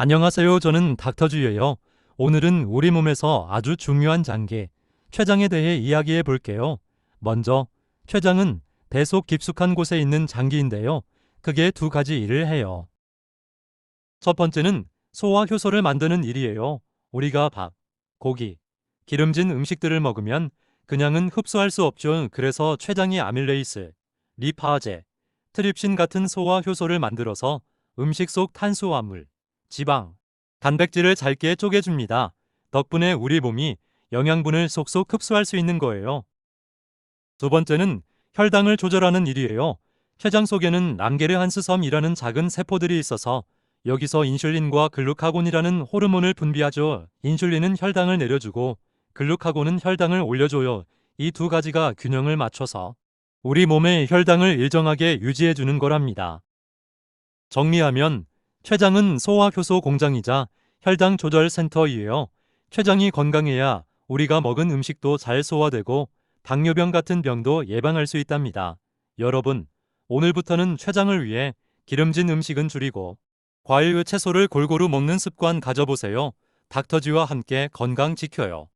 안녕하세요. 저는 닥터주예요. 오늘은 우리 몸에서 아주 중요한 장기, 췌장에 대해 이야기해 볼게요. 먼저, 췌장은 배속 깊숙한 곳에 있는 장기인데요. 크게 두 가지 일을 해요. 첫 번째는 소화 효소를 만드는 일이에요. 우리가 밥, 고기, 기름진 음식들을 먹으면 그냥은 흡수할 수 없죠. 그래서 췌장이 아밀레이스, 리파제, 트립신 같은 소화 효소를 만들어서 음식 속 탄수화물, 지방, 단백질을 잘게 쪼개줍니다. 덕분에 우리 몸이 영양분을 속속 흡수할 수 있는 거예요. 두 번째는 혈당을 조절하는 일이에요. 췌장 속에는 남게르한스섬이라는 작은 세포들이 있어서 여기서 인슐린과 글루카곤이라는 호르몬을 분비하죠. 인슐린은 혈당을 내려주고 글루카곤은 혈당을 올려줘요. 이 두 가지가 균형을 맞춰서 우리 몸의 혈당을 일정하게 유지해 주는 거랍니다. 정리하면 췌장은 소화효소 공장이자 혈당 조절 센터이에요. 췌장이 건강해야 우리가 먹은 음식도 잘 소화되고 당뇨병 같은 병도 예방할 수 있답니다. 여러분, 오늘부터는 췌장을 위해 기름진 음식은 줄이고 과일, 채소를 골고루 먹는 습관 가져보세요. 닥터지와 함께 건강 지켜요.